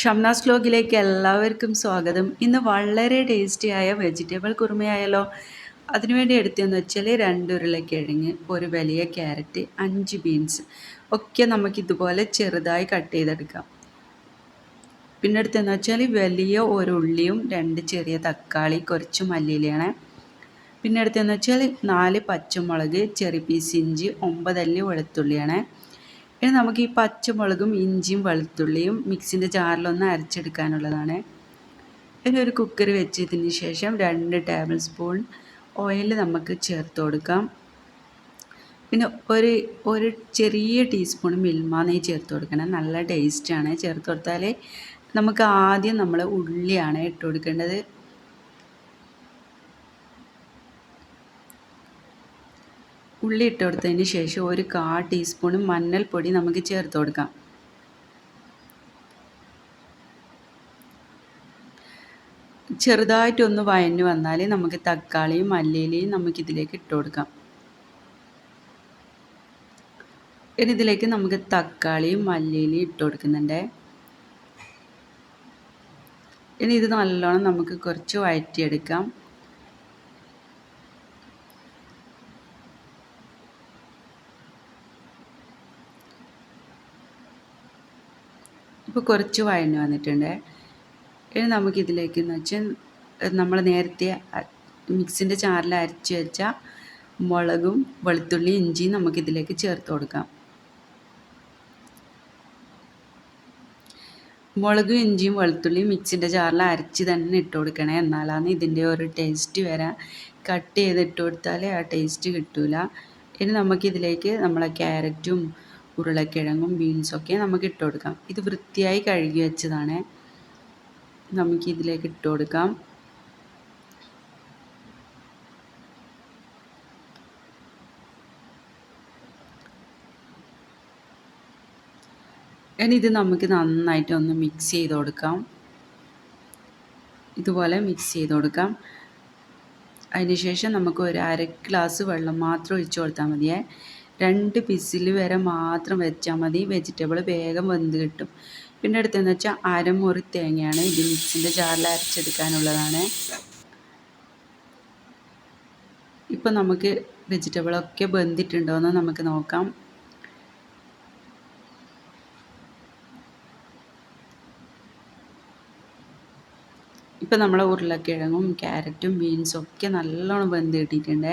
ഷംനാസ് വ്ലോഗിലേക്ക് എല്ലാവർക്കും സ്വാഗതം. ഇന്ന് വളരെ ടേസ്റ്റിയായ വെജിറ്റബിൾ കുറുമയായല്ലോ. അതിനുവേണ്ടി എടുത്തതെന്ന് വെച്ചാൽ രണ്ട് ഉരുളക്കിഴങ്ങ് ഒരു വലിയ ക്യാരറ്റ് അഞ്ച് ബീൻസ് ഒക്കെ നമുക്കിതുപോലെ ചെറുതായി കട്ട് ചെയ്തെടുക്കാം. പിന്നെ എടുത്തതെന്ന് വെച്ചാൽ വലിയ ഒരു ഉള്ളിയും രണ്ട് ചെറിയ തക്കാളി കുറച്ച് മല്ലിയിലയാണ്. പിന്നെ എടുത്തതെന്ന് വെച്ചാൽ നാല് പച്ചമുളക് ചെറിയ പീസ് ഇഞ്ചി ഒമ്പതല്ലി വെളുത്തുള്ളിയാണ്. ഇനി നമുക്ക് ഈ പച്ചമുളകും ഇഞ്ചിയും വെളുത്തുള്ളിയും മിക്സിന്റെ ജാറിലൊന്ന് അരച്ചെടുക്കാനുള്ളതാണ്. ഇനി ഒരു കുക്കർ വെച്ചതിന് ശേഷം രണ്ട് ടേബിൾ സ്പൂൺ ഓയിൽ നമുക്ക് ചേർത്ത് കൊടുക്കാം. പിന്നെ ഒരു ഒരു ചെറിയ ടീസ്പൂൺ മിൽമ നെയ്യ് ചേർത്ത് കൊടുക്കണം. നല്ല ടേസ്റ്റാണ്. ചേർത്ത് കൊടുത്താൽ നമുക്ക് ആദ്യം നമ്മൾ ഉള്ളിയാണ് ഇട്ട് കൊടുക്കേണ്ടത്. ഉള്ളി ഇട്ട് കൊടുത്തതിന് ശേഷം ഒരു കാ ടീസ്പൂൺ മഞ്ഞൾപ്പൊടി നമുക്ക് ചേർത്ത് കൊടുക്കാം. ചെറുതായിട്ടൊന്ന് വയഞ്ഞു വന്നാൽ നമുക്ക് തക്കാളിയും മല്ലിയിലയും നമുക്കിതിലേക്ക് ഇട്ട് കൊടുക്കാം. ഇനി ഇതിലേക്ക് നമുക്ക് തക്കാളിയും മല്ലിയിലയും ഇട്ട് കൊടുക്കുന്നുണ്ട്. ഇനി ഇത് നല്ലോണം നമുക്ക് കുറച്ച് വഴറ്റിയെടുക്കാം. ഇപ്പോൾ കുറച്ച് വഴഞ്ഞ് വന്നിട്ടുണ്ട്. ഇനി നമുക്കിതിലേക്ക് എന്ന് വെച്ചാൽ നമ്മൾ നേരത്തെ മിക്സിന്റെ ചാറിൽ അരച്ച് വെച്ച മുളകും വെളുത്തുള്ളി ഇഞ്ചിയും നമുക്കിതിലേക്ക് ചേർത്ത് കൊടുക്കാം. മുളകും ഇഞ്ചിയും വെളുത്തുള്ളിയും മിക്സിന്റെ ചാറിൽ അരച്ച് തന്നെ ഇട്ട് കൊടുക്കണേ. എന്നാലാണ് ഇതിന്റെ ഒരു ടേസ്റ്റ് വരാൻ കട്ട് ചെയ്ത് ഇട്ട് കൊടുത്താലേ ആ ടേസ്റ്റ് കിട്ടില്ല ഇനി നമുക്കിതിലേക്ക് നമ്മളെ ക്യാരറ്റും ഉരുളക്കിഴങ്ങും ബീൻസൊക്കെ നമുക്ക് ഇട്ട് കൊടുക്കാം. ഇത് വൃത്തിയായി കഴുകി വെച്ചതാണ്. നമുക്ക് ഇതിലേക്ക് ഇട്ട് കൊടുക്കാം. ഇനി ഇത് നമുക്ക് നന്നായിട്ട് ഒന്ന് മിക്സ് ചെയ്ത് കൊടുക്കാം. ഇതുപോലെ മിക്സ് ചെയ്ത് കൊടുക്കാം. അതിനുശേഷം നമുക്ക് ഒരു അര ഗ്ലാസ് വെള്ളം മാത്രം ഒഴിച്ചു കൊടുത്താൽ മതിയേ. രണ്ട് പിസിൽ വരെ മാത്രം വെച്ചാൽ മതി. വെജിറ്റബിൾ വേഗം വെന്ത് കിട്ടും. പിന്നെ അടുത്തെന്ന് വെച്ചാൽ അരമുറി തേങ്ങയാണ് ഇത് മിക്സിന്റെ ജാറിൽ അരച്ചെടുക്കാനുള്ളതാണ്. ഇപ്പം നമുക്ക് വെജിറ്റബിളൊക്കെ ബന്ധിട്ടുണ്ടോയെന്ന് നമുക്ക് നോക്കാം. ഇപ്പം നമ്മളെ ഉരുളക്കിഴങ്ങും ക്യാരറ്റും ബീൻസും ഒക്കെ നല്ലോണം വെന്ത് കിട്ടിയിട്ടുണ്ട്.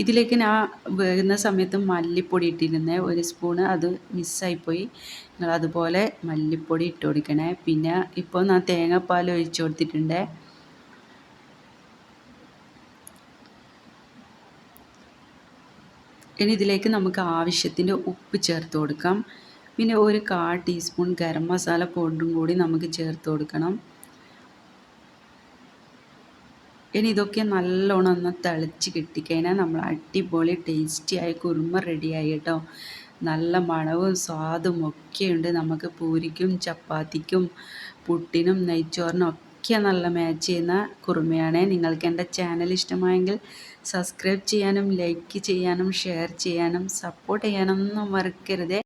ഇതിലേക്ക് ഞാൻ വേകുന്ന സമയത്ത് മല്ലിപ്പൊടി ഇട്ടിരുന്നേ ഒരു സ്പൂണ് അത് മിസ്സായിപ്പോയി നിങ്ങൾ അതുപോലെ മല്ലിപ്പൊടി ഇട്ട് കൊടുക്കണേ. പിന്നെ ഇപ്പോൾ ഞാൻ തേങ്ങാപ്പാൽ ഒഴിച്ചു കൊടുത്തിട്ടുണ്ട്. ഇനി ഇതിലേക്ക് നമുക്ക് ആവശ്യത്തിന്റെ ഉപ്പ് ചേർത്ത് കൊടുക്കാം. പിന്നെ ഒരു കാ ടീസ്പൂൺ ഗരം മസാല പൗഡറും കൂടി നമുക്ക് ചേർത്ത് കൊടുക്കണം. ഇനി ഇതൊക്കെ നല്ലോണം ഒന്ന് തിളച്ച് കിട്ടിക്കഴിഞ്ഞാൽ നമ്മൾ അടിപൊളി ടേസ്റ്റിയായ കുറുമ റെഡിയായി കേട്ടോ. നല്ല മണവും സ്വാദും ഒക്കെയുണ്ട് നമുക്ക് പൂരിക്കും ചപ്പാത്തിക്കും പുട്ടിനും നെയ്ച്ചോറിനും ഒക്കെ നല്ല മാച്ച് ചെയ്യുന്ന കുറുമയാണ്. നിങ്ങൾക്ക് എന്റെ ചാനൽ ഇഷ്ടമായെങ്കിൽ സബ്സ്ക്രൈബ് ചെയ്യാനും ലൈക്ക് ചെയ്യാനും ഷെയർ ചെയ്യാനും സപ്പോർട്ട് ചെയ്യാനൊന്നും മറക്കരുതേ.